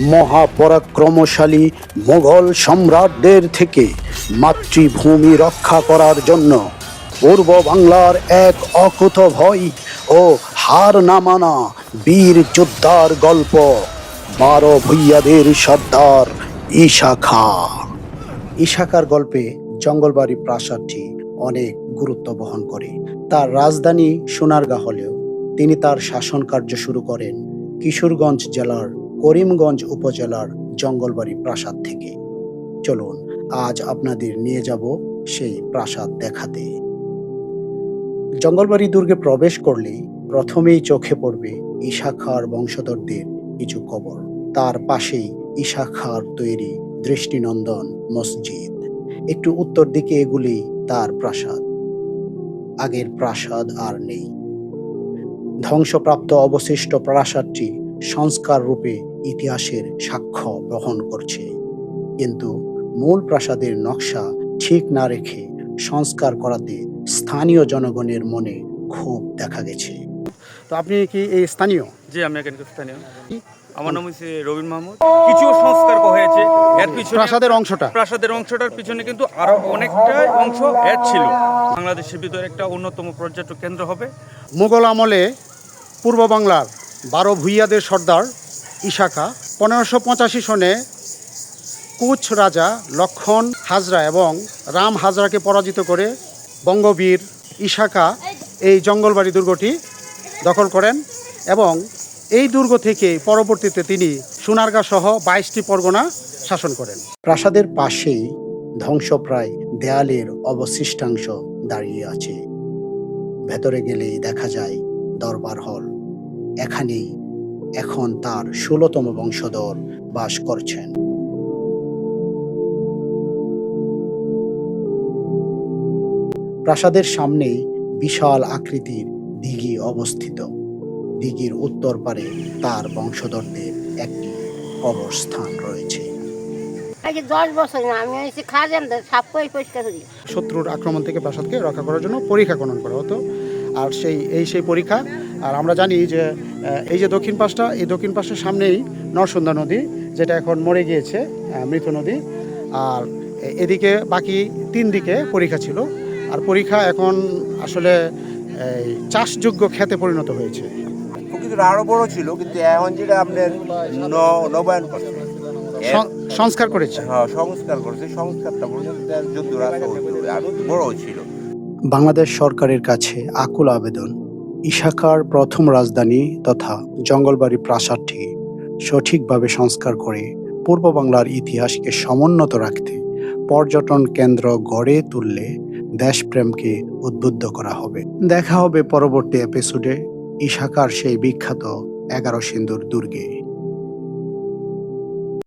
মহাপরাক্রমশালী মোগল সম্রাটদের থেকে মাতৃভূমি রক্ষা করার জন্য পূর্ব বাংলার এক অকুত ভয় ও হার না মানা বীর যোদ্ধার গল্প। বারো ভূইয়াদের সর্দার ঈশা খা। ইশাকার গল্পে জঙ্গলবাড়ি প্রাসাদটি অনেক গুরুত্ব বহন করে। তার রাজধানী সোনারগাঁ হলেও তিনি তার শাসন কার্য শুরু করেন কিশোরগঞ্জ জেলার করিমগঞ্জ উপজেলার জঙ্গলবাড়ি প্রাসাদ থেকে। চলুন, আজ আপনাদের নিয়ে যাব সেই প্রাসাদ দেখাতে। জঙ্গলবাড়ি দুর্গে প্রবেশ করলেই প্রথমেই চোখে পড়বে ঈশা খার বংশধরদের কিছু কবর। তার পাশেই ঈশা খার তৈরি দৃষ্টিনন্দন মসজিদ। একটু উত্তর দিকে এগুলি তার প্রাসাদ। আগের প্রাসাদ আর নেই। ধ্বংসপ্রাপ্ত অবশিষ্ট প্রাসাদটি সংস্কার রূপে ইতিহাসের সাক্ষ্য বহন করছে। কিন্তু মূল প্রাসাদের নকশা ঠিক না রেখে সংস্কার করাতে স্থানীয় জনগণের মনে ক্ষোভ দেখা গেছে। তো আপনি কি এই স্থানীয়? জি আমি এখানকার স্থানীয়। আমার নাম হচ্ছে রবিন মাহমুদ। কিছু সংস্কার হয়েছে। এর পিছনে প্রাসাদের অংশটা? প্রাসাদের অংশটার পিছনে কিন্তু আরও অনেকটা অংশ এর ছিল। বাংলাদেশের ভিতরে একটা অন্যতম পর্যটক কেন্দ্র হবে। মুঘল আমলে পূর্ব বাংলার বারো ভূইয়াদের সর্দার ইশাকা, পনেরোশো পঁচাশি সনে কুচ রাজা লক্ষণ হাজরা এবং রাম হাজরাকে পরাজিত করে বঙ্গবীর ইশাকা এই জঙ্গলবাড়ি দুর্গটি দখল করেন এবং এই দুর্গ থেকে পরবর্তীতে তিনি সোনারগাঁ সহ বাইশটি পরগনা শাসন করেন। প্রাসাদের পাশেই ধ্বংসপ্রায় দেয়ালের অবশিষ্টাংশ দাঁড়িয়ে আছে। ভেতরে গেলেই দেখা যায় দরবার হল। এখানেই এখন তার ষোলতম বংশধর বাস করছেন। প্রাসাদের সামনেই বিশাল আকৃতির দিঘি অবস্থিত। দিঘির উত্তর পারে তার বংশধরদের একটি অবস্থান রয়েছে। শত্রুর আক্রমণ থেকে প্রাসাদকে রক্ষা করার জন্য পরীক্ষা খনন করা হতো। আর সেই এই সেই পরীক্ষা। আর আমরা জানি যে এই যে দক্ষিণ পাশটা এই দক্ষিণ পাশের সামনেই নরসুন্দা নদী যেটা এখন মরে গিয়েছে মৃত নদী। আর এদিকে বাকি তিন দিকে পরীক্ষা ছিল। আর পরীক্ষা এখন আসলে এই চাষযোগ্য খেতে পরিণত হয়েছে। আরও বড় ছিল কিন্তু এখন যেটা আপনার নবায়ন করছে। সংস্কার করেছে। হ্যাঁ সংস্কার করছে সংস্কারটা পর্যন্ত যুদ্ধ রাস্তা হতো বড় ছিল। বাংলাদেশ সরকারের কাছে আকুল আবেদন। ইশাকার প্রথম রাজধানী তথা জঙ্গলবাড়ি প্রাসাদটি সঠিকভাবে সংস্কার করে পূর্ব বাংলার ইতিহাসকে সমুন্নত রাখতে পর্যটন কেন্দ্র গড়ে তুললে দেশপ্রেমকে উদ্বুদ্ধ করা হবে। দেখা হবে পরবর্তী এপিসোডে ইশাকার সেই বিখ্যাত এগারো সিন্ধুর দুর্গে।